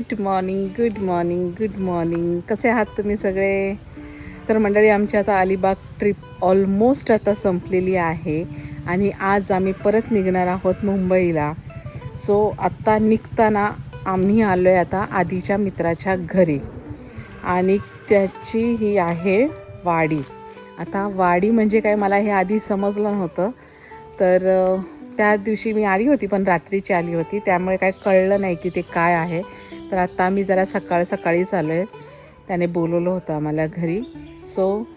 Good morning good morning good morning कसे आहात तुम्ही सगळे? तर मंडळी आमची आता अलिबाग ट्रिप ऑलमोस्ट आता संपलेली आहे आणि आज आम्ही परत निघणार आहोत मुंबईला. सो आत्ता निघताना आम्ही आलो आहे आता आधीच्या मित्राच्या घरी. आणि त्याची ही आहे वाडी. आता वाडी म्हणजे काय मला हे आधी समजलं नव्हतं. तर त्या दिवशी मी आली होती पण रात्रीची आली होती. त्यामुळे काय कळलं नाही की ते काय आहे. तर आता आम्ही जरा सकाळ सकाळीच आलो आहे त्याने बोलवलं होतं आम्हाला घरी. सो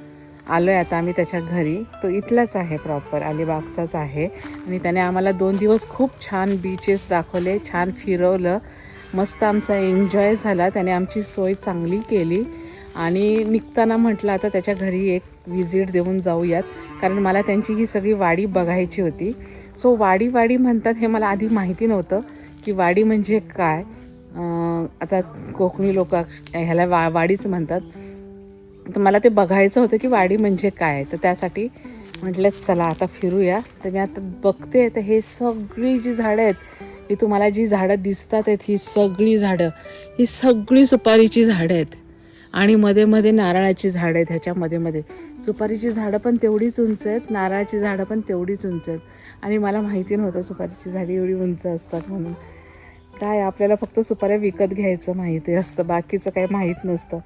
आलो आहे आता आम्ही त्याच्या घरी. तो इथलाच आहे प्रॉपर अलिबागचाच आहे. आणि त्याने आम्हाला दोन दिवस खूप छान बीचेस दाखवले छान फिरवलं. मस्त आमचा एन्जॉय झाला. त्याने आमची सोय चांगली केली. आणि निघताना म्हटलं आता त्याच्या घरी एक व्हिजिट देऊन जाऊयात. कारण मला त्यांची ही सगळी वाडी बघायची होती. सो वाडी वाडी म्हणतात हे मला आधी माहिती नव्हतं की वाडी म्हणजे काय. आता कोकणी लोक ह्याला वा वाडीच म्हणतात. तर मला ते बघायचं होतं की वाडी म्हणजे काय. तर त्यासाठी म्हटलं चला आता फिरूया. तर मी आता बघते तर हे सगळी जी झाडं आहेत ही तुम्हाला जी झाडं दिसतात आहेत ही सगळी झाडं ही सगळी सुपारीची झाडं आहेत. आणि मध्ये मध्ये नारळाची झाडं आहेत ह्याच्यामध्ये मध्ये. सुपारीची झाडं पण तेवढीच उंच आहेत नारळाची झाडं पण तेवढीच उंच आहेत. आणि मला माहिती नव्हतं सुपारीची झाडी एवढी उंच असतात म्हणून. काय आपल्याला फक्त सुपाऱ्या विकत घ्यायचं माहिती असतं. बाकीचं काही माहीत नसतं.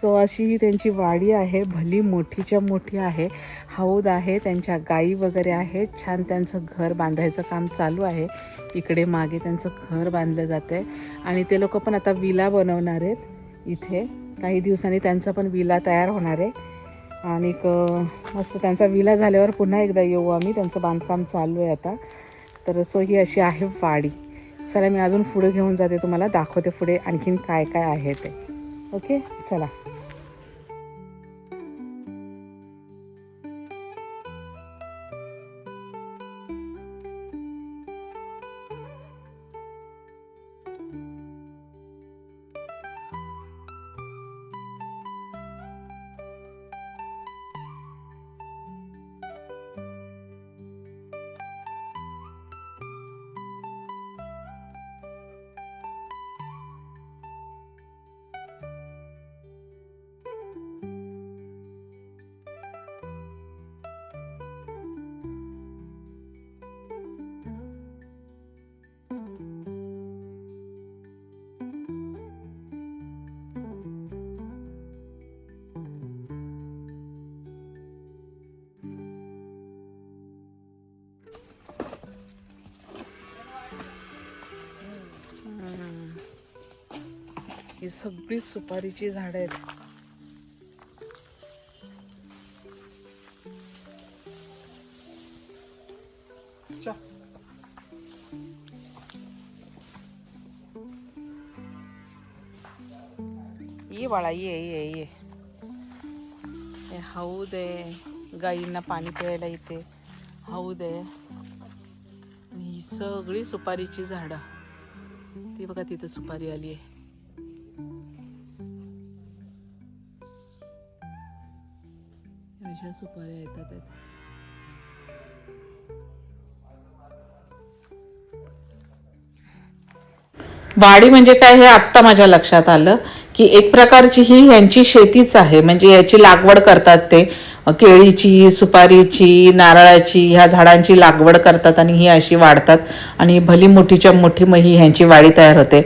सो अशी ही त्यांची वाडी आहे. भली मोठीच्या मोठी आहे. हौद आहे. त्यांच्या गायी वगैरे आहेत. छान त्यांचं घर बांधायचं काम चालू आहे. इकडे मागे त्यांचं घर बांधलं जातं आहे आणि ते लोक पण आता विला बनवणार आहेत इथे. काही दिवसांनी त्यांचा पण विला तयार होणार आहे. आणि मस्त त्यांचा विला झाल्यावर पुन्हा एकदा येऊ आम्ही. त्यांचं बांधकाम चालू आहे आता. तर सो ही अशी आहे वाडी. चला मी अजून पुढे घेऊन जाते तुम्हाला. दाखवते पुढे आणखीन काय काय आहे ते. ओके चला. ही सगळी सुपारीची झाडं आहेत. ये बाळा ये ये ये. हे हौद आहे गाईंना पाणी प्यायला हौद आहे आणि ही सगळी सुपारीची झाडं. ती बघा तिथं सुपारी आली आहे. अशा सुपाऱ्या येतात आहेत. वाडी म्हणजे काय हे आत्ता माझ्या लक्षात आलं की एक प्रकारची ही यांची शेतीच आहे म्हणजे याची लागवड करतात ते. केळीची सुपारीची नारळाची ह्या झाडांची लागवड करतात आणि ही अशी वाढतात. आणि भली मोठीच्या मोठी मग ही ह्यांची वाडी तयार होते.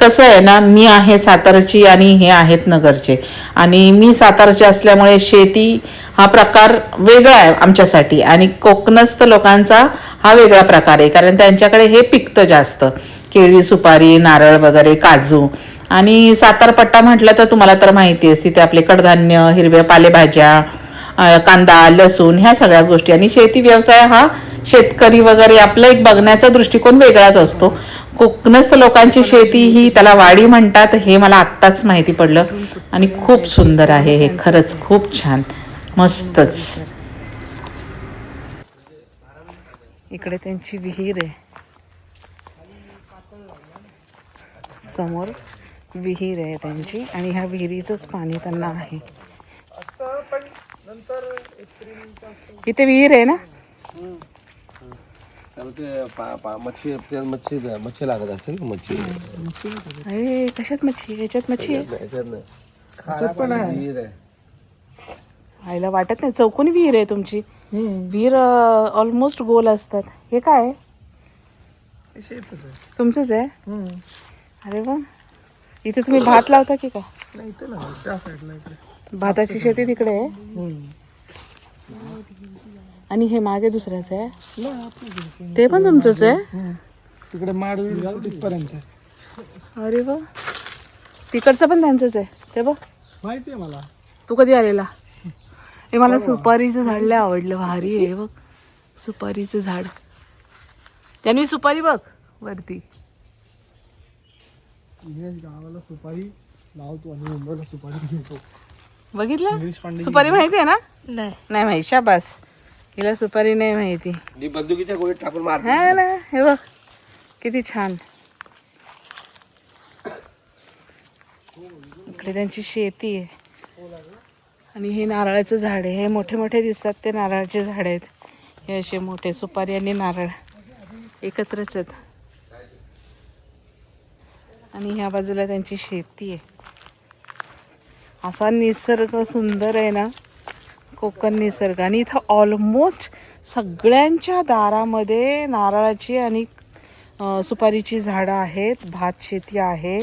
कसं आहे ना मी आहे सातारची आणि हे आहेत नगरचे. आणि मी सातारचे असल्यामुळे शेती हा प्रकार वेगळा आहे आमच्यासाठी. आणि कोकणस्थ लोकांचा हा वेगळा प्रकार आहे. कारण त्यांच्याकडे हे पिकतं जास्त. केळी सुपारी नारळ वगैरे काजू. आणि सातारपट्टा म्हटलं तर तुम्हाला तर माहिती असते ते आपले कडधान्य हिरव्या पालेभाज्या कांदा लसूण ह्या सगळ्या गोष्टी. आणि शेती व्यवसाय हा शेतकरी वगैरे आपला एक बघण्याचा दृष्टिकोन वेगळाच असतो. कोकणस्थ लोकांची शेती ही त्याला वाडी म्हणतात हे मला आत्ताच माहिती पडलं. आणि खूप सुंदर आहे हे. खरंच खूप छान. मस्तच. इकडे त्यांची विहीर आहे. समोर विहीर आहे त्यांची. आणि ह्या विहिरीचंच पाणी त्यांना आहे. इथे विहीर आहे ना? ते मच्छी मच्छी मच्छी लागत असते ना मच्छी? अरे कशात मच्छी? ह्याच्यात मच्छी आहे? याच्यात पण आहे. आहे. आईला वाटत नाही. चौकोनी विहीर आहे तुमची. विहीर ऑलमोस्ट गोल असतात. हे काय? तुमचंच आहे? अरे वा. इथे तुम्ही भात लावता की का नाही इथे ना त्या साईडला इकडे. भाताची शेती तिकडे आहे? आणि हे मागे दुसऱ्याचं आहे? ते पण तुमचंच आहे? तिकडे तिथपर्यंत. अरे वा. तिकडचं पण त्यांचंच आहे. ते बघ. माहिती आहे मला. तू कधी आलेला? हे मला सुपारीचं झाड लय आवडलं. भारी आहे बघ. सुपारीचं झाड. त्यांनी सुपारी बघ वरती. गावाला सुपारी लावतो आणि मुंबईला सुपारी घेतो. बघितलं? सुपारी माहिती आहे ना? नाही. नाही माहिती शाबास. हिला सुपारी नाही माहिती. बंदुकीच्या गोळीत टाकून मार हा ना हे बघ. किती छान. इकडे त्यांची शेती आहे. आणि हे नारळाचं झाड आहे. हे मोठे मोठे दिसतात ते नारळाचे झाड आहेत. हे असे मोठे सुपारी आणि नारळ एकत्रच आहेत. आणि ह्या बाजूला त्यांची शेती आहे. असा निसर्ग सुंदर आहे ना. कोकण निसर्ग. आणि इथं ऑलमोस्ट सगळ्यांच्या दारामध्ये नारळाची आणि सुपारीची झाडं आहेत. भात शेती आहे.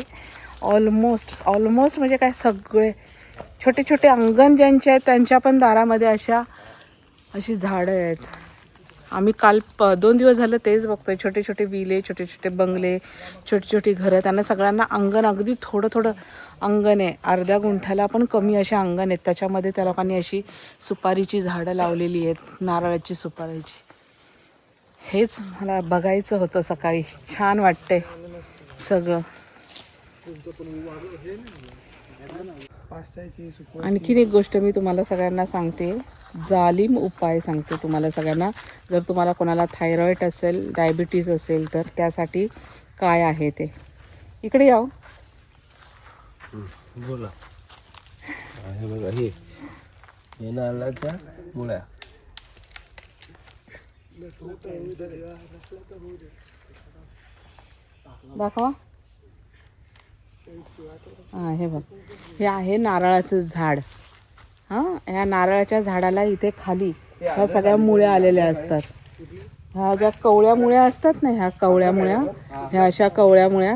ऑलमोस्ट ऑलमोस्ट म्हणजे काय सगळे छोटे छोटे अंगण ज्यांचे आहेत त्यांच्या पण दारामध्ये अशा अशी झाडं आहेत. आम्ही काल प दोन दिवस झालं तेच बघतोय. छोटे छोटे विले छोटे छोटे बंगले छोटी छोटी घरं. त्यांना सगळ्यांना अंगण अगदी थोडं थोडं अंगण आहे. अर्ध्या गुंठ्याला पण कमी असे अंगण आहेत. त्याच्यामध्ये त्या लोकांनी अशी सुपारीची झाडं लावलेली आहेत. नारळाची सुपारीची. हेच मला बघायचं होतं सकाळी. छान वाटतंय सगळं. आणखीन एक गोष्ट मी तुम्हाला सगळ्यांना सांगते. जालिम उपाय सांगते तुम्हाला सगळ्यांना. जर तुम्हाला कोणाला थायरॉईड असेल डायबिटीज असेल तर त्यासाठी काय आहे ते? इकडे याव. बोला. हा, बघा हे. हे नारळाच्या मुळ्या. दाखवा. हां हे बघ. हे आहे नारळाचं झाड. हां ह्या नारळाच्या झाडाला इथे खाली ह्या सगळ्या मुळ्या आलेल्या असतात. ह्या ज्या कवळ्या मुळ्या असतात ना ह्या कवळ्या मुळ्या ह्या अशा कवळ्या मुळ्या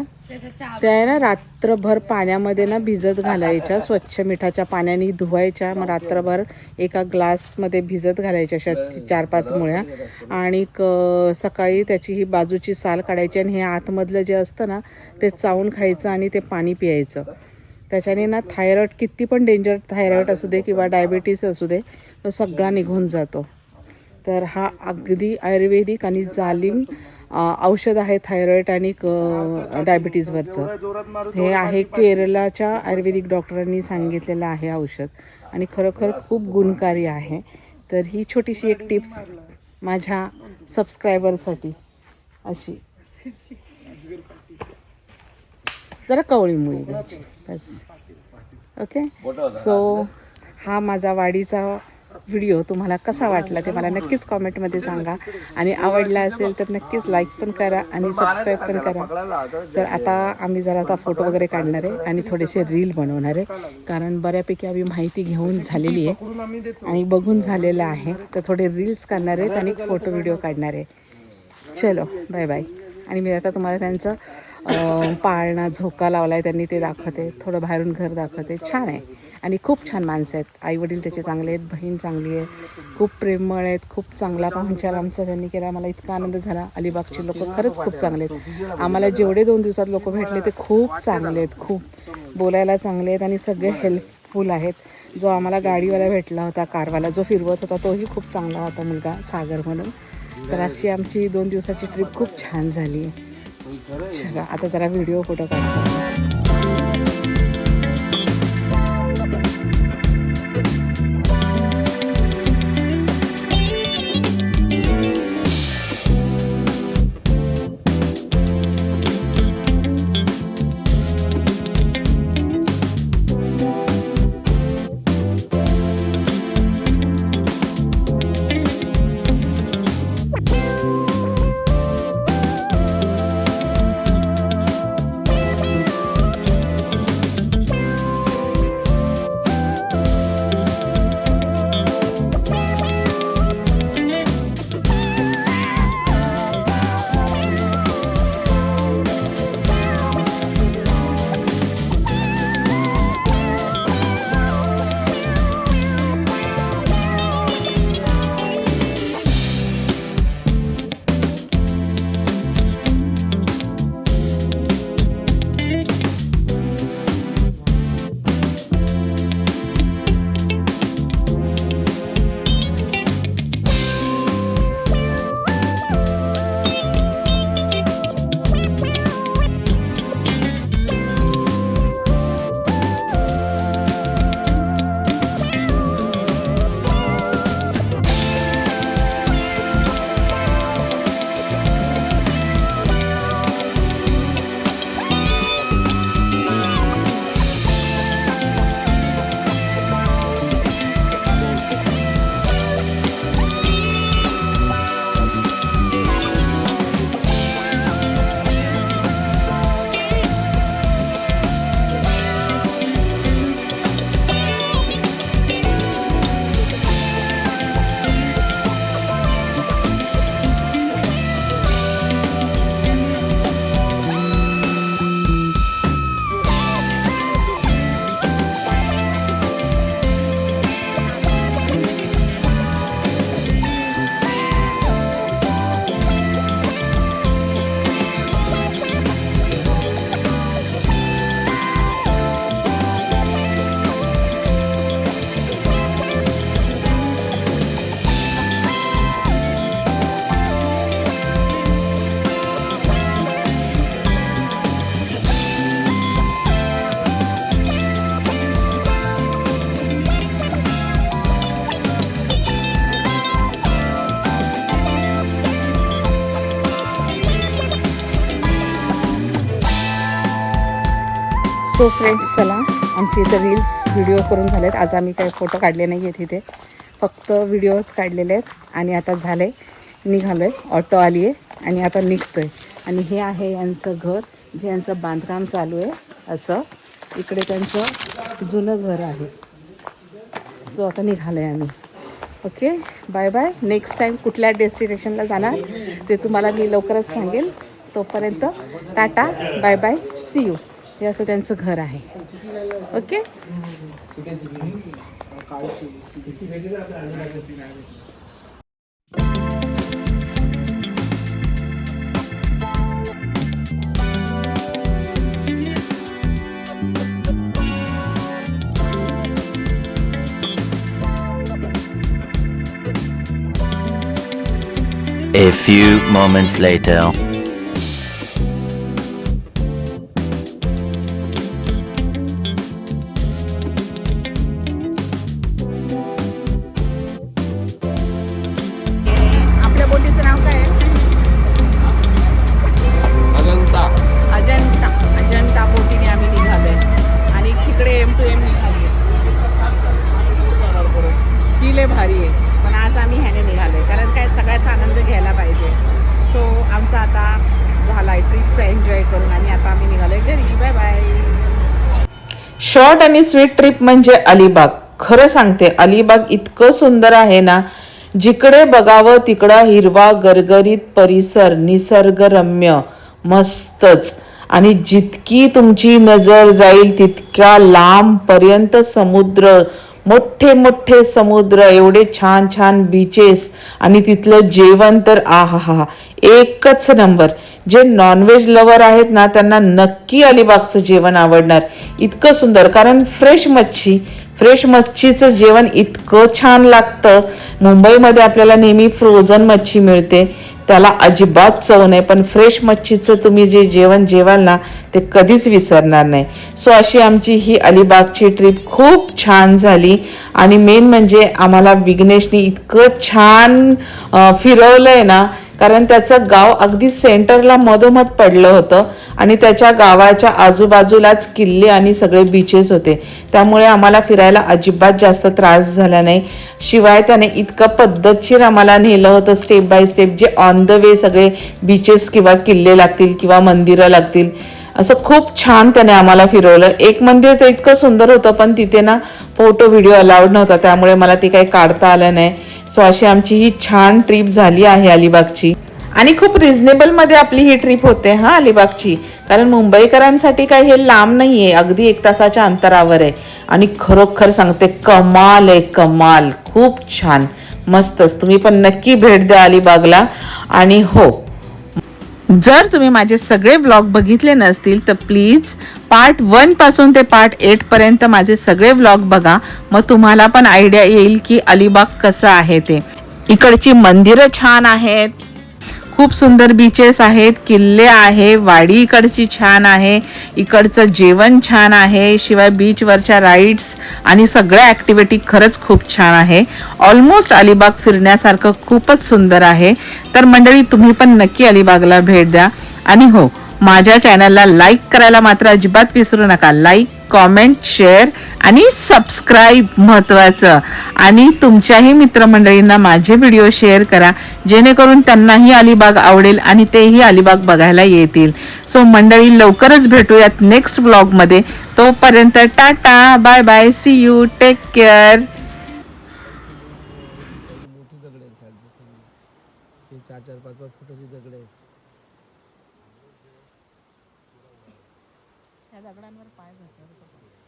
त्या आहे ना रात्रभर पाण्यामध्ये ना भिजत घालायच्या स्वच्छ मिठाच्या पाण्याने धुवायच्या मग रात्रभर एका ग्लासमध्ये भिजत घालायच्या अशा चार पाच मुळ्या. आणि क सकाळी त्याची ही बाजूची साल काढायची आणि हे आतमधलं जे असतं ना ते चावून खायचं आणि ते पाणी पियायचं. त्याच्याने ना थायरॉईड किती पण डेंजर थायरॉईड असू दे किंवा डायबिटीस असू दे तो सगळा निघून जातो. तर हा अगदी आयुर्वेदिक आणि जालिम औषध आहे थायरॉईड आणि डायबिटीजवरचं हे आहे केरळाच्या आयुर्वेदिक डॉक्टरांनी सांगितलेलं आहे औषध आणि खरोखर खूप गुणकारी आहे. तर ही छोटीशी एक टिप माझ्या सबस्क्रायबरसाठी अशी. जरा कवळी मुळी घ्यायची. बस. ओके सो हा माझा वाडीचा व्हिडिओ तुम्हाला कसा वाटला ते मला नक्कीच कॉमेंटमध्ये सांगा. आणि आवडला असेल तर नक्कीच लाईक पण करा आणि सबस्क्राईब पण करा. तर आता आम्ही जरा आता फोटो वगैरे काढणार आहे आणि थोडेसे रील बनवणार आहे. कारण बऱ्यापैकी आम्ही माहिती घेऊन झालेली आहे. आणि बघून झालेलं आहे. तर थोडे रील्स करणार आहेत आणि फोटो व्हिडिओ काढणार आहे. चलो बाय बाय आणि मी आता तुम्हाला त्यांचं पाळणा झोका लावला आहे त्यांनी ते दाखवते. थोडं बाहेरून घर दाखवते. छान आहे. आणि खूप छान माणसं आहेत. आईवडील त्याचे चांगले आहेत बहीण चांगली आहे. खूप प्रेमळ आहेत खूप चांगला पाहुणचार आमचा त्यांनी केला. मला इतका आनंद झाला. अलिबागचे लोक खरंच खूप चांगले आहेत. आम्हाला जेवढे दोन दिवसात लोक भेटले ते खूप चांगले आहेत. खूप बोलायला चांगले आहेत आणि सगळे हेल्पफुल आहेत. जो आम्हाला गाडीवाला भेटला होता कारवाला जो फिरवत होता तोही खूप चांगला होता मुलगा सागर म्हणून. तर अशी आमची दोन दिवसाची ट्रिप खूप छान झाली. चला आता जरा व्हिडिओ फोटो काढतो सो फ्रेंड्स चला. आमची इथं रील्स व्हिडिओ करून झालेत. आज आम्ही काही फोटो काढले नाही आहेत इथे. फक्त व्हिडिओज काढलेले आहेत. आणि आता झाले निघालो आहे ऑटो आली आहे आणि आता निघतो आहे आणि हे आहे यांचं घर जे यांचं बांधकाम चालू आहे. असं. इकडे त्यांचं जुनं घर आहे. सो आता निघालो आहे आम्ही. Okay bye bye next time कुठल्या डेस्टिनेशनला जाणार ते तुम्हाला मी लवकरच सांगेल तोपर्यंत tata. Bye bye see you हे असं त्यांचं घर आहे okay A few moments later. Short आणि स्वीट ट्रिप म्हणजे अलिबाग. खरं सांगते अलिबाग इतकं सुंदर आहे ना जिकडे बघावं तिकडं हिरवा गरगरीत परिसर निसर्गरम्य मस्तच. आणि जितकी तुमची नजर जाईल तितक्या लांबपर्यंत समुद्र मोठे मोठे समुद्र एवढे छान छान बीचेस आणि तिथलं जेवण तर आहा हा एकच नंबर जे नॉनव्हेज लवर आहेत ना त्यांना नक्की अलिबागचं जेवण आवडणार. इतकं सुंदर कारण फ्रेश मच्छी फ्रेश मच्छीचं जेवण इतकं छान लागतं. मुंबईमध्ये आपल्याला नेहमी फ्रोझन मच्छी मिळते. त्याला अजिबात चव नाही पण फ्रेश मच्छीचं तुम्ही जे जेवण जेवाल ना ते कधीच विसरणार नाही. सो अशी आमची ही अलिबागची ट्रिप खूप छान झाली. आणि मेन म्हणजे आम्हाला विघ्नेशनी इतकं छान फिरवलं आहे ना कारण त्याचं गाव अगदी सेंटरला मधोमध पडलं होतं आणि त्याच्या गावाच्या आजूबाजूलाच किल्ले आणि सगळे बीचेस होते. त्यामुळे आम्हाला फिरायला अजिबात जास्त त्रास झाला नाही. शिवाय त्याने इतकं पद्धतशीर आम्हाला नेलं होतं स्टेप बाय स्टेप जे ऑन द वे सगळे बीचेस किंवा किल्ले लागतील किंवा मंदिरं लागतील. असं खूप छान त्याने आम्हाला फिरवलं. एक मंदिर तर इतकं सुंदर होतं पण तिथे ना फोटो व्हिडिओ अलाउड नव्हता. त्यामुळे मला ते काही काढता आलं नाही. सो अशी आमची ही छान ट्रिप झाली आहे अलिबागची. आणि खूप रिझनेबलमध्ये आपली ही ट्रिप होते हां अलिबागची. कारण मुंबईकरांसाठी काही हे लांब नाही आहे अगदी एक तासाच्या अंतरावर आहे. आणि खरोखर सांगते कमाल आहे कमाल. खूप छान. मस्तच. तुम्ही पण नक्की भेट द्या अलिबागला. आणि हो जर तुम्ही माझे सगळे व्लॉग बघितले नसतील तर प्लीज पार्ट वनपासून ते पार्ट एट पर्यंत माझे सगळे व्लॉग बघा. मग तुम्हाला पण आयडिया येईल की अलिबाग कसं आहे ते. इकडची मंदिरं छान आहेत. खूप सुंदर बीचेस आहेत किल्ले आहे वाडी इकडची छान आहे इकडचं जेवण छान आहे शिवाय बीचवरच्या राईड्स आणि सगळ्या ॲक्टिव्हिटी खरंच खूप छान आहे. ऑलमोस्ट अलिबाग फिरण्यासारखं खूपच सुंदर आहे. तर मंडळी तुम्ही पण नक्की अलिबागला भेट द्या. आणि हो माझ्या चॅनलला लाईक करायला मात्र अजिबात विसरू नका. लाईक कॉमेंट शेअर आणि सबस्क्राईब महत्त्वाचं आणि तुमच्याही मित्रमंडळींना माझे व्हिडिओ शेअर करा. जेणेकरून त्यांनाही अलिबाग आवडेल आणि तेही अलिबाग बघायला येतील. सो मंडळी लवकरच भेटूयात नेक्स्ट व्लॉगमध्ये तोपर्यंत tata bye bye see you take care त्या दगडांवर पाय घसरतो.